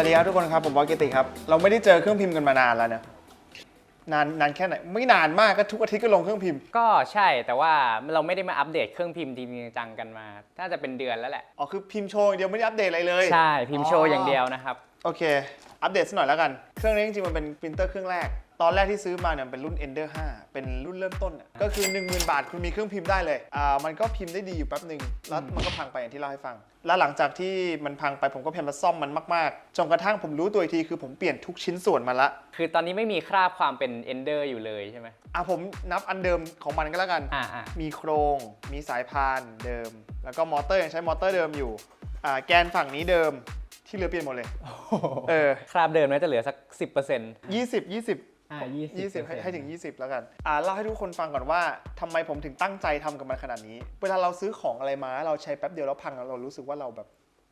วัสดีครับทุกคนครับผมบอยกิติครับ เราไม่ได้เจอเครื่องพิมพ์กันมานานแล้วเนะนานนานแค่ไหนไม่นานมากก็ทุกอาทิตย์ก็ลงเครื่องพิมพ์ก็ใช่แต่ว่าเราไม่ได้มาอัปเดตเครื่องพิมพ์จริงๆจังๆกันมาน่าจะเป็นเดือนแล้วแหละอ๋อคือพิมพ์โชว์อย่างเดียวไม่ได้อัปเดตอะไรเลย ใช่พิมพ์โชว์อย่างเดียวนะครับ โอเค อัปเดตสักหน่อยแล้วกัน เครื่องนี้จริงๆมันเป็นปรินเตอร์เครื่องแรก ตอนแรกที่ซื้อมาเนี่ยเป็นรุ่น Ender 5 เป็นรุ่นเริ่มต้นน่ะก็คือ 10,000 บาทคุณมีเครื่องพิมพ์ได้เลยอ่ามันก็พิมพ์ได้ดีอยู่แป๊บหนึ่งแล้วมันก็พังไปอย่างที่เล่าให้ฟัง แล้วหลังจากที่มันพังไปผมก็พยายามมาซ่อมมันมากๆจนกระทั่งผมรู้ตัวอีกทีคือผมเปลี่ยนทุกชิ้นส่วนมาละคือตอนนี้ไม่มีคราบความเป็นเอนเดอร์อยู่เลยใช่ไหมอะผมนับอันเดิมของมันก็แล้วกัน อ่าอ่ามีโครง มีสายพานเดิม แล้วก็มอเตอร์ยังใช้มอเตอร์เดิมอยู่อ่าแกนฝั่งนี้เดิม ที่เหลือเปลี่ยนหมดเลย เออ คราบเดิมน่าจะเหลือสัก 10% 20 20อ่า20ให้ให้ถึง 20 แล้วกันอ่าเล่าให้ทุกคนฟังก่อนว่าทำไมผมถึงตั้งใจทำกับมันขนาดนี้ เวลาเราซื้อของอะไรมาเราใช้แป๊บเดียวแล้วพังแล้วเรารู้สึกว่าเราแบบ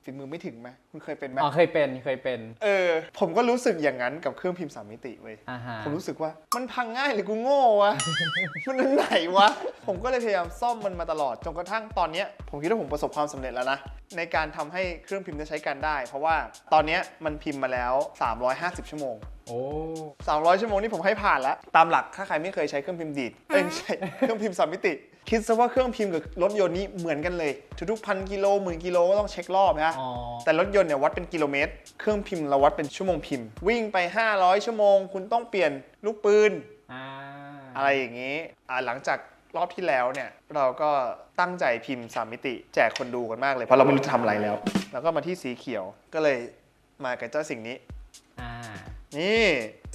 ฝีมือไม่ถึงไหมคุณเคยเป็นไหมอ๋อเคยเป็นเคยเป็น เออ ผมก็รู้สึกอย่างนั้นกับเครื่องพิมพ์สามมิติเว้ยอ่าฮะ ผมรู้สึกว่ามันพังง่ายหรือกูโง่วะ มันอันไหนวะ ผมก็เลยพยายามซ่อมมันมาตลอดจนกระทั่งตอนเนี้ยผมคิดว่าผมประสบความสำเร็จแล้วนะ ในการทำให้เครื่องพิมพ์ได้ใช้การได้ เพราะว่าตอนเนี้ยมันพิมพ์มาแล้ว 350 ชั่วโมง โอ้ 300 ชั่วโมงนี่ผมให้ผ่านแล้ว ตามหลักถ้าใครไม่เคยใช้เครื่องพิมพ์ดีดเอ้ยไม่ใช่ เครื่องพิมพ์สามมิติ คิดซะว่าเครื่องพิมพ์กับรถยนต์นี่เหมือนกันเลย ทุกๆพันกิโลหมื่นกิโลก็ต้องเช็ครอบนะอ๋อแต่รถยนต์เนี่ยวัดเป็นกิโลเมตร เครื่องพิมพ์เราวัดเป็นชั่วโมงพิมพ์ วิ่งไป 500 ชั่วโมง คุณต้องเปลี่ยนลูกปืนอ่าอะไรอย่างนี้อ่าหลังจากรอบที่แล้วเนี่ยเราก็ตั้งใจพิมพ์3มิติ แจกคนดูกันมากเลยเพราะเราไม่รู้จะทำอะไรแล้ว แล้วก็มาที่สีเขียวก็เลยมากับเจ้าสิ่งนี้อ่า นี่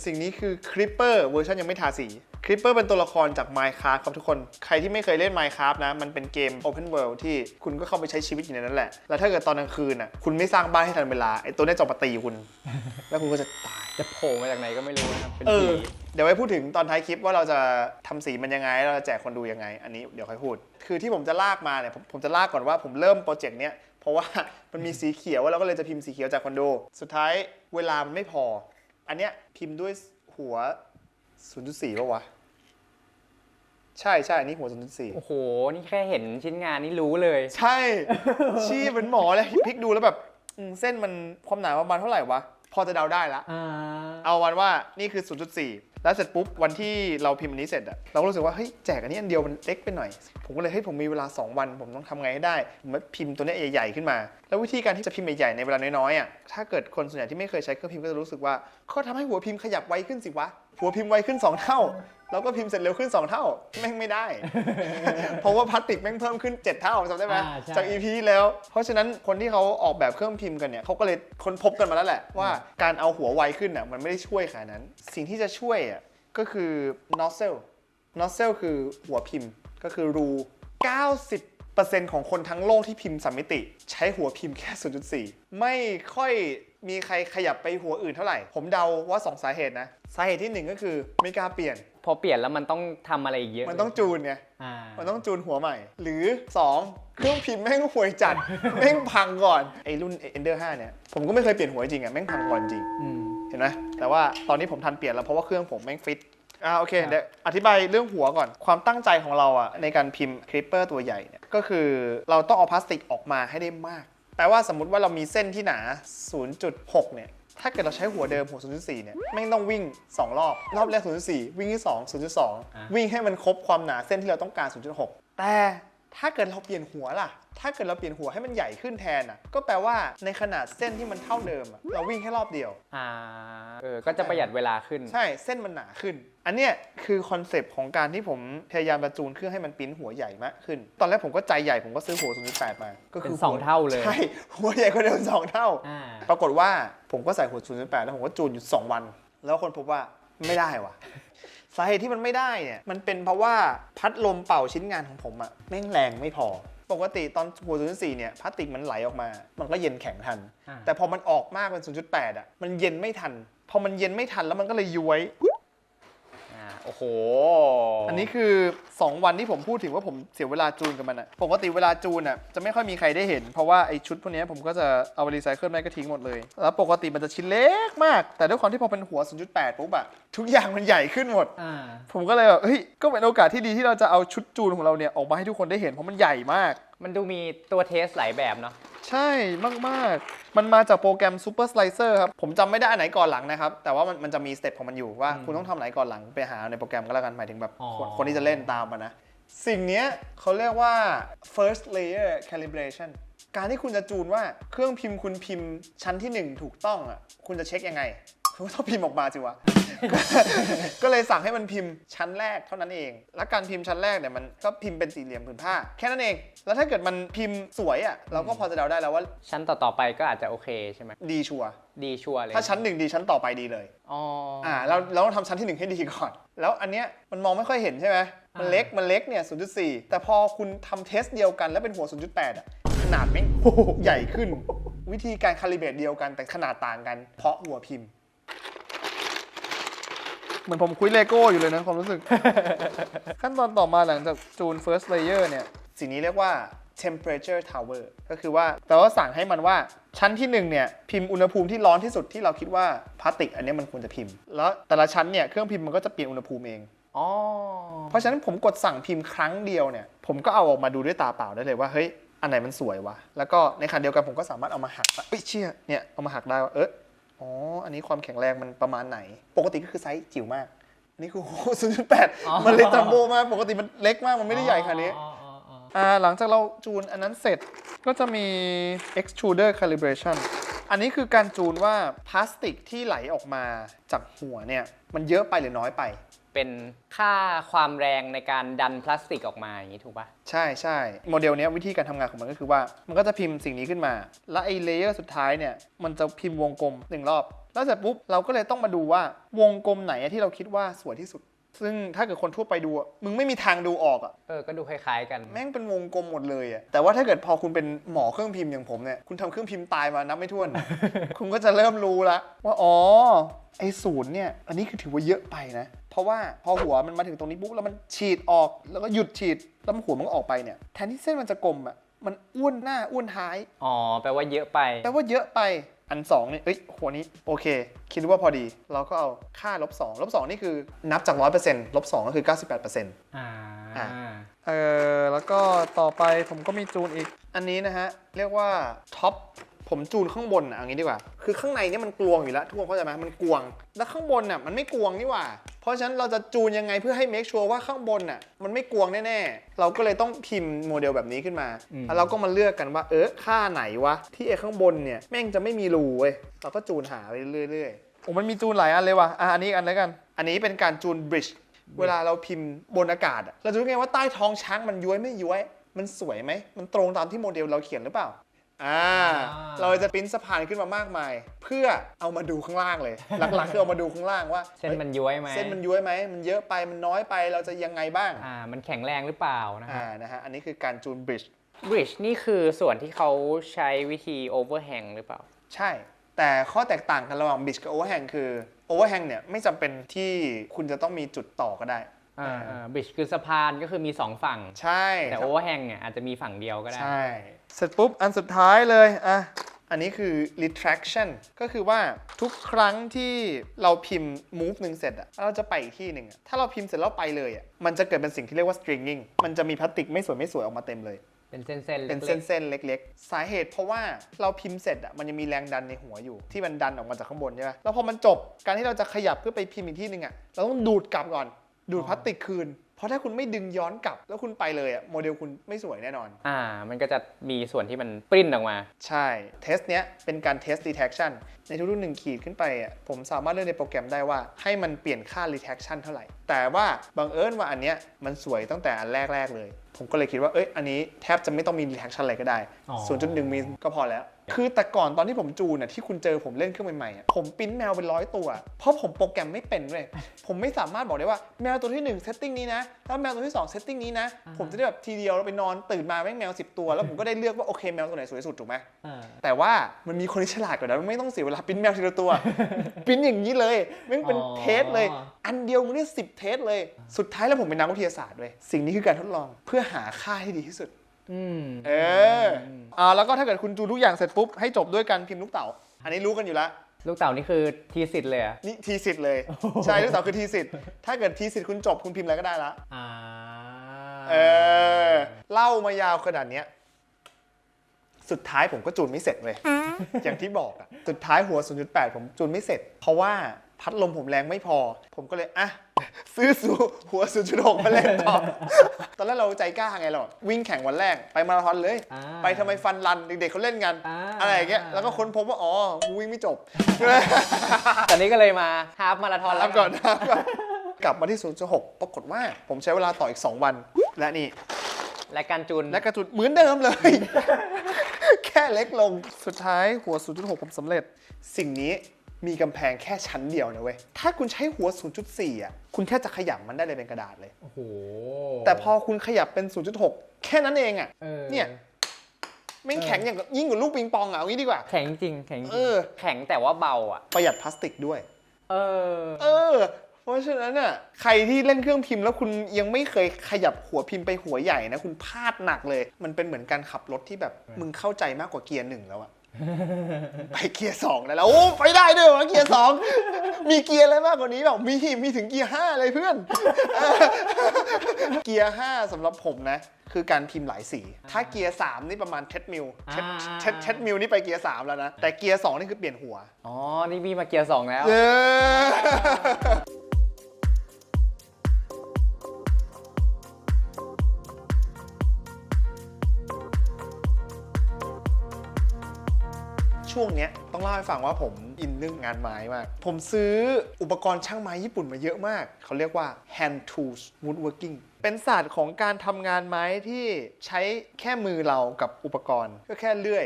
สิ่งนี้คือคริปเปอร์เวอร์ชันยังไม่ทาสีคริปเปอร์เป็นตัวละครจาก Minecraft ครับทุกคน ใครที่ไม่เคยเล่น Minecraft นะ มันเป็นเกม Open World ที่คุณก็เข้าไปใช้ชีวิตอยู่ในนั้นแหละ แล้วถ้าเกิดตอนกลางคืนอะ คุณไม่สร้างบ้านให้ทันเวลา ไอ้ตัวเนี้ยจะมาตีคุณ แล้วคุณก็จะตาย จะโผล่มาจากไหนก็ไม่รู้นะครับ เป็นเอผีอ เดี๋ยวไว้พูดถึงตอนท้ายคลิปว่าเราจะทำสีมันยังไง เราจะแจกคนดูยังไง อันนี้เดี๋ยวค่อยพูด คือที่ผมจะลากมาเนี่ย ผมผมจะลากก่อนว่าผมเริ่มโปรเจกต์เนี้ย เพราะว่า มันมีสีเขียวแล้วก็เลยจะพิมพ์สีเขียวจากคนดูสุดท้ายเวลามันไม่พอ อันเนี้ยพิมพ์ด้วยหัว 0.4ป่าวะ ใช่ใช่อันนี้หัว 0.4 โอ้โห นี่แค่เห็นชิ้นงานนี่รู้เลย ใช่ ชี้เหมือนหมอเลยพลิกดูแล้วแบบอืมเส้นมันความหนาประมาณเท่าไหร่วะ พอจะเดาได้ละ อ่า เอาวันว่านี่คือ 0.4 แล้วเสร็จปุ๊บวันที่เราพิมพ์อันนี้เสร็จอะเราก็รู้สึกว่าเฮ้ยแจกอันนี้อันเดียวมันเล็กไปหน่อย ผมก็เลยเฮ้ยผมมีเวลา 2 วัน ผมต้องทำไงให้ได้ผมาพิมพ์ตัวนี้ใหญ่ๆขึ้นมา แล้ววิธีการที่จะพิมพ์ใหญ่ๆในเวลาน้อยๆอะถ้าเกิดคนส่วนใหญ่ที่ไม่เคยใช้เครื่องพิมพ์ก็จะรู้สึกว่าเขาทำให้หัวพิมพ์ขยับไวขึ้นสิวะหัวพิมพ์ไวขึ้น 2 เท่า แล้วก็พิมพ์เสร็จเร็วขึ้น 2 เท่าแม่งไม่ได้ เพราะว่าพลาสติกแม่งเพิ่มขึ้น 7 เท่าจำได้ไหมอ่าใช่จาก EP ที่แล้ว เพราะฉะนั้นคนที่เขาออกแบบเครื่องพิมพ์กันเนี่ยเขาก็เลยค้นพบกันมาแล้วแหละว่าการเอาหัวไวขึ้นอะมันไม่ได้ช่วยขนาดนั้น สิ่งที่จะช่วยอะก็คือ nozzle nozzle คือหัวพิมพ์ก็คือรู 90%ของคนทั้งโลกที่พิมพ์สามมิติ ใช้หัวพิมพ์แค่ 0.4 ไม่ค่อยมีใครขยับไปหัวอื่นเท่าไหร่ ผมเดาว่า 2 สาเหตุนะ สาเหตุที่หนึ่งก็คือไม่กล้าเปลี่ยน พอเปลี่ยนแล้วมันต้องทำอะไรอีกเยอะ มันต้องจูนไงอ่ามันต้องจูนหัวใหม่ หรือ 2 เครื่องพิมพ์แม่งห่วยจัด แม่งพังก่อนไอ้รุ่น Ender 5 เนี่ย ผมก็ไม่เคยเปลี่ยนหัวจริงอะแม่งพังก่อนจริงอืมเห็นไหมแต่ว่าตอนนี้ผมทันเปลี่ยนแล้วเพราะว่าเครื่องผมแม่งฟิตอ่าโอเคครับเดี๋ยวอธิบายเรื่องหัวก่อนความตั้งใจของเราอะในการพิมพ์คลิปเปอร์ตัวใหญ่เนี่ยก็คือเราต้องเอาพลาสติกออกมาให้ได้มากแปลว่าสมมุติว่าเรามีเส้นที่หนา 0.6 เนี่ย ถ้าเกิดเราใช้หัวเดิมหัว 0.4 เนี่ยแม่งต้องวิ่ง 2 รอบ รอบแรก 0.4 วิ่งที่ 2 0.2 วิ่งให้มันครบความหนาเส้นที่เราต้องการ 0.6 แต่ ถ้าเกิดเราเปลี่ยนหัวล่ะ ถ้าเกิดเราเปลี่ยนหัวให้มันใหญ่ขึ้นแทนอะ ก็แปลว่าในขนาดเส้นที่มันเท่าเดิมอะเราวิ่งแค่รอบเดียว อ่าเออก็จะประหยัดเวลาขึ้น ใช่ เส้นมันหนาขึ้น อันเนี้ยคือคอนเซปต์ของการที่ผมพยายามประจูนเครื่องให้มันปริ้นหัวใหญ่มากขึ้น ตอนแรกผมก็ใจใหญ่ผมก็ซื้อหัว0.8มา ก็คืเป็นสองเท่าเลย ใช่ หัวใหญ่กว่าเดิมสองเท่า อ่าปรากฏว่าผมก็ใส่หัว0.8แล้วผมก็จูนอยู่ 2 วัน แล้วคนพบว่าไม่ได้ว่ะ สาเหตุที่มันไม่ได้เนี่ยมันเป็นเพราะว่าพัดลมเป่าชิ้นงานของผมอะแม่งแรงไม่พอ ปกติตอนหัว0.4เนี่ยพลาสติกมันไหลออกมา มันก็เย็นแข็งทันอ่าแต่พอมันออกมากเป็น 0.8อะมันเย็นไม่ทัน พอมันเย็นไม่ทันแล้วมันก็เลยย้วยอ่า โอ้โห อันนี้คือ 2 วันที่ผมพูดถึงว่าผมเสียเวลาจูนกับมันอะปกติเวลาจูนอะจะไม่ค่อยมีใครได้เห็น เพราะว่าไอชุดพวกเนี้ยผมก็จะเอาไปรีไซเคิลไม่ก็ทิ้งหมดเลย แล้วปกติมันจะชิ้นเล็กมาก แต่ด้วยความที่พอเป็นหัว 0.8 ปุ๊บอะทุกอย่างมันใหญ่ขึ้นหมดอ่าผมก็เลยแบบเฮ้ย ก็เป็นโอกาสที่ดีที่เราจะเอาชุดจูนของเราเนี่ยออกมาให้ทุกคนได้เห็นเพราะมันใหญ่มาก มันดูมีตัวเทสหลายแบบเนาะ ใช่มากๆ มันมาจากโปรแกรม Super Slicer ครับ ผมจำไม่ได้อันไหนก่อนหลังนะครับ แต่ว่ามันมันจะมีสเต็ปของมันอยู่ว่าอืมคุณต้องทำไหนก่อนหลังไปหาในโปรแกรมก็แล้วกันหมายถึงแบบอ๋อ คนคนที่จะเล่นตามมันนะ สิ่งเนี้ยเขาเรียกว่า first layer calibration การที่คุณจะจูนว่าเครื่องพิมพ์คุณพิมพ์ชั้นที่1ถูกต้องอะคุณจะเช็คยังไงคุณก็ต้องพิมพ์ออกมาสิวะ ก็เลยสั่งให้มันพิมพ์ชั้นแรกเท่านั้นเอง แล้วการพิมพ์ชั้นแรกเนี่ยมันก็พิมพ์เป็นสี่เหลี่ยมผืนผ้า แค่นั้นเอง แล้วถ้าเกิดมันพิมพ์สวยอะเราก็พอจะเดาได้แล้วว่าชั้นต่อๆไปก็อาจจะโอเคใช่ไหมดีชัวร์ดีชัวร์เลยถ้าชั้นหนึ่งดีชั้นต่อไปดีเลยอ๋อออ่าเราเราต้องทำชั้นที่หนึ่งให้ดีก่อน แล้วอันเนี้ยมันมองไม่ค่อยเห็นใช่ไหมมันอ่าเล็กมันเล็กเนี่ย0.4 แต่พอคุณทำเทสเดียวกันแล้วเป็นหัว 0.8อะขนาดแม่งใหญ่ขึ้น วิธีการคาลิเบรตเดียวกันแต่ขนาดต่างกัน เพราะหัวพิมพ์ เหมือนผมคุยเลโก้อยู่เลยนะความรู้สึก ขั้นตอนต่อมาหลังจากจูน first layer เนี่ย สิ่งนี้เรียกว่า temperature tower ก็คือว่าแต่ว่าสั่งให้มันว่าชั้นที่หนึ่งเนี่ยพิมพ์อุณหภูมิที่ร้อนที่สุดที่เราคิดว่าพลาสติก อันเนี้ยมันควรจะพิมพ์ แล้วแต่ละชั้นเนี่ยเครื่องพิมพ์มันก็จะเปลี่ยนอุณหภูมิเองอ๋อเพราะฉะนั้นผมกดสั่งพิมพ์ครั้งเดียวเนี่ยผมก็เอาออกมาดูด้วยตาเปล่าได้เลยว่าเฮ้ยอันไหนมันสวยวะแล้วก็ในขณะเดียวกันผมก็สามารถเอามาหักเอ้ยเชี่ยเนี่ยเอามาหักได้ว่าเออ อ๋อ อันนี้ความแข็งแรงมันประมาณไหน ปกติก็คือไซส์จิ๋วมากอันนี้คือโอ้โห0.8มันเล็กจัมโบ้มากปกติมันเล็กมากมันไม่ได้ใหญ่ขนาดนี้อ๋ออ๋ออ๋ออ่าหลังจากเราจูนอันนั้นเสร็จก็จะมี extruder calibration อันนี้คือการจูนว่าพลาสติกที่ไหลออกมาจากหัวเนี่ยมันเยอะไปหรือน้อยไป เป็นค่าความแรงในการดันพลาสติกออกมาอย่างนี้ถูกปะใช่ใช่โมเดลเนี้ยวิธีการทำงานของมันก็คือว่า มันก็จะพิมพ์สิ่งนี้ขึ้นมา แล้วไอ้เลเยอร์สุดท้ายเนี่ยมันจะพิมพ์วงกลมหนึ่งรอบ แล้วเสร็จปุ๊บเราก็เลยต้องมาดูว่าวงกลมไหนที่เราคิดว่าสวยที่สุด ซึ่งถ้าเกิดคนทั่วไปดูอะมึงไม่มีทางดูออกอะเออ ก็ดูคล้ายๆกัน แม่งเป็นวงกลมหมดเลยอะแต่ว่าถ้าเกิดพอคุณเป็นหมอเครื่องพิมพ์อย่างผมเนี่ย คุณทำเครื่องพิมพ์ตายมานับไม่ถ้วน คุณก็จะเริ่มรู้ละว่าอ๋อไอ้ศูนย์เนี่ย อันนี้คือถือว่าเยอะไปนะ เพราะว่าพอหัวมันมาถึงตรงนี้ปุ๊บแล้วมันฉีดออกแล้วก็หยุดฉีดแล้วหัวมันก็ออกไปเนี่ยแทนที่เส้นมันจะกลมอะมันอ้วนหน้าอ้วนท้าย อ๋อ แปลว่าเยอะไป แปลว่าเยอะไป อันสองเนี่ยเอ้ยหัวนี้โอเค คิดว่าพอดี เราก็เอาค่าลบสองลบสองนี่คือนับจากร้อยเปอร์เซ็นต์ลบสองก็คือเก้าสิบแปดเปอร์เซ็นต์อ่าอะเออแล้วก็ต่อไปผมก็มีจูนอีก อันนี้นะฮะ เรียกว่าท็อปผมจูนข้างบนอะเอางี้ดีกว่า คือข้างในเนี่ยมันกลวงอยู่แล้วทุกคนเข้าใจไหมมันกลวง แล้วข้างบนน่ะมันไม่กลวงนี่หว่า เพราะฉะนั้นเราจะจูนยังไงเพื่อให้ make sure ว่าข้างบนน่ะมันไม่กลวงแน่ๆ เราก็เลยต้องพิมพ์โมเดลแบบนี้ขึ้นมาอืมแล้วเราก็มาเลือกกันว่าเออค่าไหนวะ ที่ไอ้ข้างบนเนี่ยแม่งจะไม่มีรูเว้ยเราก็จูนหาไปเรื่อยๆโอ้มันมีจูนหลายอันเลยว่ะอะอันนี้อีกอันแล้วกัน อันนี้เป็นการจูน bridge เวลาเราพิมพ์บนอากาศอะเราจะรู้ไงว่าใต้ท้องช้างมันย้วยไม่ย้วย มันสวยไหมมันตรงตามที่โมเดลเราเขียนหรือเปล่า อ่าเราจะปริ้นสะพานขึ้นมามากมาย เพื่อเอามาดูข้างล่างเลย หลักๆคือเอามาดูข้างล่างว่าเส้นมันย้วยไหมเส้นมันย้วยไหมมันเยอะไปมันน้อยไปเราจะยังไงบ้างอ่ามันแข็งแรงหรือเปล่านะครัอ่าบนะฮะอันนี้คือการจูน bridge bridge นี่คือส่วนที่เขาใช้วิธี overhang หรือเปล่า ใช่ แต่ข้อแตกต่างกันระหว่าง bridge กับ overhang คือ overhang เนี่ยไม่จำเป็นที่คุณจะต้องมีจุดต่อก็ได้ อ่าอ่า bridge คือสะพานก็คือมี 2 ฝั่ง ใช่แต่ overhang เนี่ยอาจจะมีฝั่งเดียวก็ได้ ใช่ เสร็จปุ๊บ อันสุดท้ายเลยอะอันนี้คือ retraction ก็คือว่าทุกครั้งที่เราพิมพ์ move หนึ่งเสร็จอะแล้วเราจะไปอีกที่หนึ่งอะถ้าเราพิมพ์เสร็จแล้วไปเลยอะมันจะเกิดเป็นสิ่งที่เรียกว่า stringing มันจะมีพลาสติกไม่สวยไม่สวยออกมาเต็มเลยเป็นเส้นๆเป็นเล็กเส้นๆเล็กๆ สาเหตุเพราะว่าเราพิมพ์เสร็จอะมันยังมีแรงดันในหัวอยู่ที่มันดันออกมาจากข้างบนใช่ไหมแล้วพอมันจบการที่เราจะขยับเพื่อไปพิมพ์อีกที่หนึ่งอะเราต้องดูดกลับก่อน ดูดพลาสติกคืน เพราะถ้าคุณไม่ดึงย้อนกลับ แล้วคุณไปเลยอะโมเดลคุณไม่สวยแน่นอนๆอ่า มันก็จะมีส่วนที่มันปริ้นออกมา ใช่ เทสเนี้ยเป็นการเทส detection ในทุกๆหนึ่งขีดขึ้นไปอะผมสามารถเลือกในโปรแกรมได้ว่า ให้มันเปลี่ยนค่า detection เท่าไหร่ แต่ว่าบังเอิญว่าอันเนี้ยมันสวยตั้งแต่อันแรกๆเลย ผมก็เลยคิดว่าเอ้ยอันนี้แทบจะไม่ต้องมี detection อะไรก็ได้อ๋อ0.1มิลก็พอแล้ว คือแต่ก่อนตอนที่ผมจูนน่ะที่คุณเจอผมเล่นเครื่องใหม่ๆอะผมปริ้นแมวเป็นร้อยตัว เพราะผมโปรแกรมไม่เป็นเลยผมไม่สามารถบอกได้ว่าแมวตัวที่1เซตติ้งนี้นะแล้วแมวตัวที่2เซตติ้งนี้นะผมจะได้แบบทีเดียวแล้วไปนอนตื่นมาแม่งแมว 10 ตัว แล้วผมก็ได้เลือกว่าโอเคแมวตัวไหนสวยที่สุดถูกไหมแต่ว่ามันมีคนที่ฉลาดกว่านั้นไม่ต้องเสียเวลาปริ้นแมวทีละตัวปริ้นอย่างนี้เลยแม่งเป็นอ๋อเทสเลย อันเดียวมึงได้สิบเทสเลย สุดท้ายแล้วผมเป็นนักวิทยาศาสตร์ด้วยสิ่งนี้คือการทดลองเพื่อหาค่าที่ดีที่สุดอืม เอออ่าแล้วก็ถ้าเกิดคุณจูนทุกอย่างเสร็จปุ๊บให้จบด้วยการพิมพ์ลูกเต๋า อันนี้รู้กันอยู่แล้ว ลูกเต่านี่คือทีสิทธิ์เลยเหรอะนี่ทีสิทธิ์เลย ใช่ลูกเต๋าคือทีสิทธิ์ถ้าเกิดทีสิทธิ์คุณจบคุณพิมพ์อะไรก็ได้ละ อ่าเออ เล่ามายาวขนาดเนี้ย สุดท้ายผมก็จูนไม่เสร็จเลย อย่างที่บอกอะสุดท้ายหัว 0.8 ผมจูนไม่เสร็จ เพราะว่า พัดลมผมแรงไม่พอ ผมก็เลยอะซื้อสูหัว0.6มาเล่นต่อ ตอนแรกเราใจกล้าไงเราวิ่งแข่งวันแรกไปมาราธอนเลยอ่าไปทำไมฟันรันเด็กๆเขาเล่นกันอ่าอะไรอย่างเงี้ยแล้วก็ค้นพบว่า อ๋อกูวิ่งไม่จบ ตอนนี้ก็เลยมาฮาฟมาราธอนแล้แล้ววก่อนนะกลับมาที่0.6ปรากฏว่า ผมใช้เวลาต่ออีก 2 วัน และนี่ และการจูนและกระจุดเหมือนเดิมเลย แค่เล็กลงสุดท้ายหัว 0.6 ผมสำเร็จ สิ่งนี้ มีกำแพงแค่ชั้นเดียวนะเว้ย ถ้าคุณใช้หัว 0.4 อะ คุณแค่จะขยับมันได้เลยเป็นกระดาษเลย โอ้โห แต่พอคุณขยับเป็น 0.6 แค่นั้นเองอะออ เนี่ยแม่งแข็งอย่างกับยิ่งกว่าลูกปิงปองอะเอางี้ดีกว่า แข็งจริง แข็งจริงเออ แข็งแต่ว่าเบาอะ ประหยัดพลาสติกด้วย เออ เออ เพราะฉะนั้นน่ะ ใครที่เล่นเครื่องพิมพ์แล้วคุณยังไม่เคยขยับหัวพิมพ์ไปหัวใหญ่นะ คุณพลาดหนักเลย มันเป็นเหมือนการขับรถที่แบบมึงเข้าใจมากกว่าเกียร์หนึ่งแล้วอะ ไปเกียร์สองได้แล้วโอ้ไปได้ด้วยวะเกียร์สองมีเกียร์อะไรมากกว่านี้เปล่ามีมีถึงเกียร์ห้าเลยเพื่อน เกียร์ห้าสำหรับผมนะ คือการพิมพ์หลายสี ถ้าเกียร์สามนี่ประมาณเท็ดมิลเท็ดเท็ดเท็ดมิลนี่ไปเกียร์สามแล้วนะ แต่เกียร์สองนี่คือเปลี่ยนหัว อ๋อ นี่พี่มาเกียร์สองแล้ว ช่วงเนี้ยต้องเล่าให้ฟังว่าผมอินเรื่องงานไม้มาก ผมซื้ออุปกรณ์ช่างไม้ญี่ปุ่นมาเยอะมาก เขาเรียกว่า hand tools woodworking เป็นศาสตร์ของการทำงานไม้ที่ใช้แค่มือเรากับอุปกรณ์ ก็แค่เลื่อย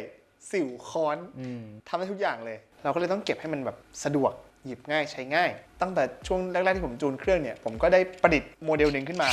สิวค้อนอืมทำได้ทุกอย่างเลย เราก็เลยต้องเก็บให้มันแบบสะดวกหยิบง่ายใช้ง่าย ตั้งแต่ช่วงแรก ๆ ที่ผมจูนเครื่องเนี่ย ผมก็ได้ประดิษฐ์โมเดลหนึ่งขึ้นมา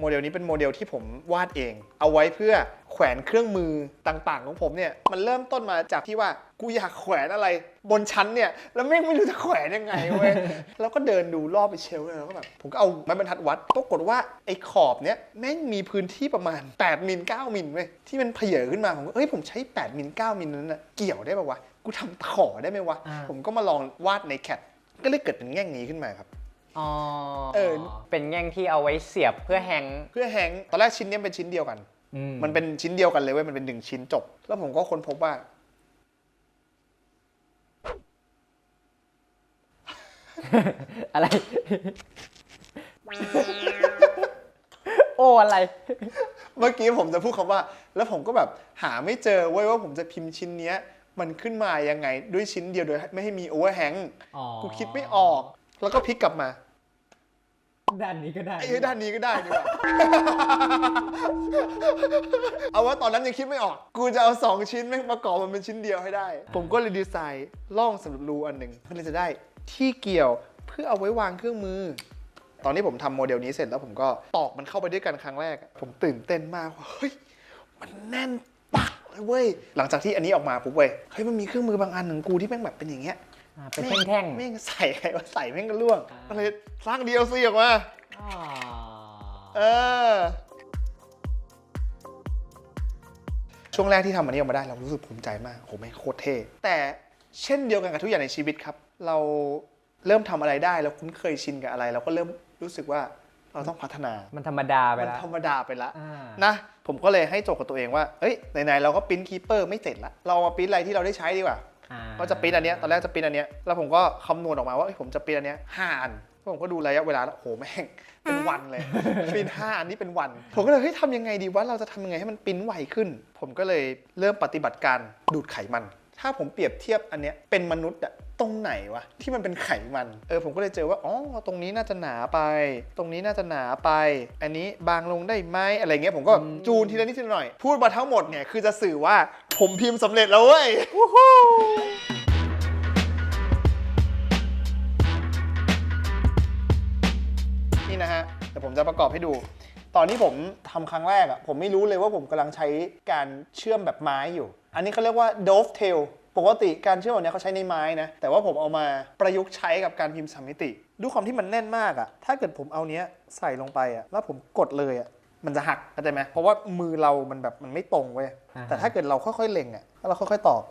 โมเดลนี้เป็นโมเดลที่ผมวาดเอง เอาไว้เพื่อแขวนเครื่องมือต่างๆ ของผมเนี่ยมันเริ่มต้นมาจากที่ว่ากูอยากแขวนอะไร บนชั้นเนี่ยแล้วแม่งไม่รู้จะแขวนยังไงเว้ยแล้วก็เดินดูรอบไปเชลฟ์เลยแล้วก็แบบผมก็เอาไม้บรรทัดวัดปรากฏว่าไอ้ขอบเนี้ยแม่งมีพื้นที่ประมาณ8มิล9มิลเว้ยที่มันเพเยอขึ้นมาผมก็เอ้ยผมใช้8มิล9มิลนั้นน่ะเกี่ยวได้ป่าวะกูทำขอได้ไหมวะอ่าผมก็มาลองวาดในแคทก็เลยเกิดเป็นแง่งนี้ขึ้นมาครับ อ๋อเออ เป็นแง่งที่เอาไว้เสียบเพื่อแฮงก์เพื่อแฮงก์ตอนแรกชิ้นเนี้ยเป็นชิ้นเดียวกัน อืมันเป็นชิ้นเดียวกันเลยเว้ย มันเป็นหนึ่งชิ้นจบ แล้วผมก็ค้นพบว่า อะไร โอ้อะไร เมื่อกี้ผมจะพูดคำว่า แล้วผมก็แบบหาไม่เจอเว้ยว่าผมจะพิมพ์ชิ้นเนี้ย มันขึ้นมายังไงด้วยชิ้นเดียวโดยไม่ให้มีโอเวอร์แฮง อ๋อ กูคิดไม่ออก แล้วก็พลิกกลับมา ด้านนี้ก็ได้ ไอ้ด้านนี้ก็ได้ดีกว่า เอาว่าตอนนั้นยังคิดไม่ออก กูจะเอาสองชิ้นแม่งประกอบมันเป็นชิ้นเดียวให้ได้ ผมก็เลยดีไซน์ล่องสำหรับรูอันหนึ่งเพื่อจะได้ที่เกี่ยวเพื่อเอาไว้วางเครื่องมือ ตอนนี้ผมทำโมเดลนี้เสร็จแล้วผมก็ตอกมันเข้าไปด้วยกันครั้งแรกอะผมตื่นเต้นมากว่าเฮ้ยมันแน่นปักเลยเว้ย หลังจากที่อันนี้ออกมาปุ๊บเว้ย เฮ้ยมันมีเครื่องมือบางอันของกูที่แม่งแบบเป็นอย่างเงี้ยอ่า เป็นแท่งแม่งใส่ใครว่าใส่แม่งก็ล่วงก็เลยสร้างเดียวซีออกมาอ๋อเออ ช่วงแรกที่ทำอันนี้ออกมาได้เรารู้สึกภูมิใจมากโหแม่งโคตรเท่แต่เช่นเดียวกันกับทุกอย่างในชีวิตครับ เราเริ่มทำอะไรได้เราคุ้นเคยชินกับอะไร เราก็เริ่มรู้สึกว่าเราต้องพัฒนาๆมันธรรมดาไปมันแล้วธรรมดาไปละอ่านะ ผมก็เลยให้โจทย์กับตัวเองว่า เอ้ย ไหนๆ เราก็ปริ้นคีเปอร์ไม่เสร็จละ เรามาปริ้นอะไรที่เราได้ใช้ดีกว่าอ่า ก็จะปิ้นอันเนี้ยตอนแรกจะปิ้นอันเนี้ยแล้วผมก็คำนวณออกมาว่าผมจะปิ้นอันเนี้ยห้าอันผมก็ดูระยะเวลาแล้วโหแม่งเป็นวันเลยปิ้นห้าอันนี้เป็นวัน ผมก็เลยเฮ้ยทำยังไงดีว่าเราจะทำยังไงให้มันปิ้นไวขึ้น ผมก็เลยเริ่มปฏิบัติการดูดไขมัน ถ้าผมเปรียบเทียบอันเนี้ยเป็นมนุษย์อะตรงไหนวะที่มันเป็นไขมัน เออผมก็เลยเจอว่าอ๋อตรงนี้น่าจะหนาไป ตรงนี้น่าจะหนาไป อันนี้บางลงได้ไหมอะไรเงี้ยผมก็แบบจูนทีละนิดทีละหน่อย พูดมาทั้งหมดเนี่ยคือจะสื่อว่าผมพิมพ์สำเร็จแล้วเว้ยวู้ฮู้นี่นะฮะเดี๋ยวผมจะประกอบให้ดูตอนที่ผมทำครั้งแรกอะผมไม่รู้เลยว่าผมกำลังใช้การเชื่อมแบบไม้อยู่ อันนี้เขาเรียกว่า dovetail ปกติการเชื่อมแบบเนี้ยเขาใช้ในไม้นะ แต่ว่าผมเอามาประยุกต์ใช้กับการพิมพ์สามมิติด้วยความที่มันแน่นมากอะถ้าเกิดผมเอาเนี้ยใส่ลงไปอะแล้วผมกดเลยอะมันจะหักเข้าใจไหมเพราะว่ามือเรามันแบบมันไม่ตรงเว้ยอ่าฮะแต่ถ้าเกิดเราค่อยๆเล็งอะแล้วเราค่อยๆตอก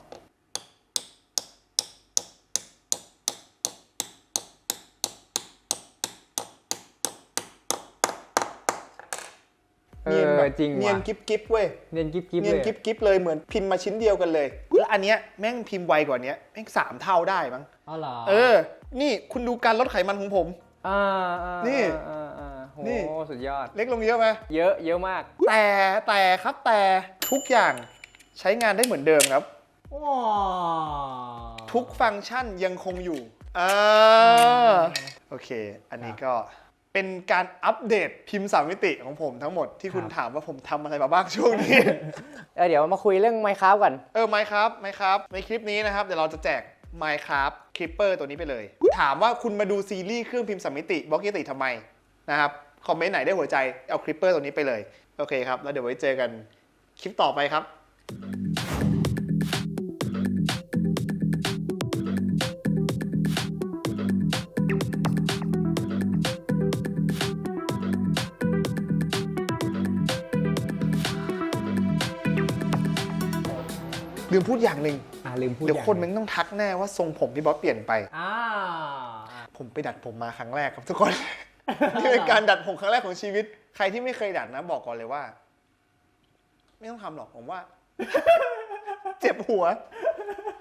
เอเนียนอแบบจริงเนียนว่ะกิฟกิฟเว้ยเนียนกิ๊บกิ๊บเนียเลนยกิฟกิฟเลยเหมือนพิมพ์มาชิ้นเดียวกันเลย แล้วอันเนี้ยแม่งพิมพ์ไวกว่าเนี้ยแม่งสามเท่าได้มั้งอ๋อเหรอเออ นี่คุณดูการลดไขมันของผมอ่าอ่านี่อ่าอ่าโหนี่สุดยอด เล็กลงเยอะไหมเยอะเยอะมาก แต่แต่ครับแต่ทุกอย่างใช้งานได้เหมือนเดิมครับว้าวทุกฟังก์ชันยังคงอยู่อ่าโอเค อันนี้ก็ เป็นการอัปเดตพิมพ์สามมิติของผมทั้งหมดที่คุณถามว่าผมทำอะไรมาบ้างช่วงนี้ เออเดี๋ยวมาคุยเรื่องไมค์ครับก่อน เออไมครับไมครับในคลิปนี้นะครับเดี๋ยวเราจะแจก Minecraft Clipper ตัวนี้ไปเลย ถามว่าคุณมาดูซีรีส์เครื่องพิมพ์สามมิติบล็อกกิติทำไมนะครับคอมเมนต์ไหนได้หัวใจเอา Clipper ตัวนี้ไปเลย โอเคครับ แล้วเดี๋ยวไว้เจอกันคลิปต่อไปครับ ลืมพูดอย่างหนึ่งอ่าลืมพูดเดี๋ยวอย่างคนมันต้องทักแน่ว่าทรงผมที่บอสเปลี่ยนไป อ่าผมไปดัดผมมาครั้งแรกครับทุกคน นี่เป็นการดัดผมครั้งแรกของชีวิต ใครที่ไม่เคยดัดนะ บอกก่อนเลยว่า ไม่ต้องทำหรอกผมว่า เจ็บหัว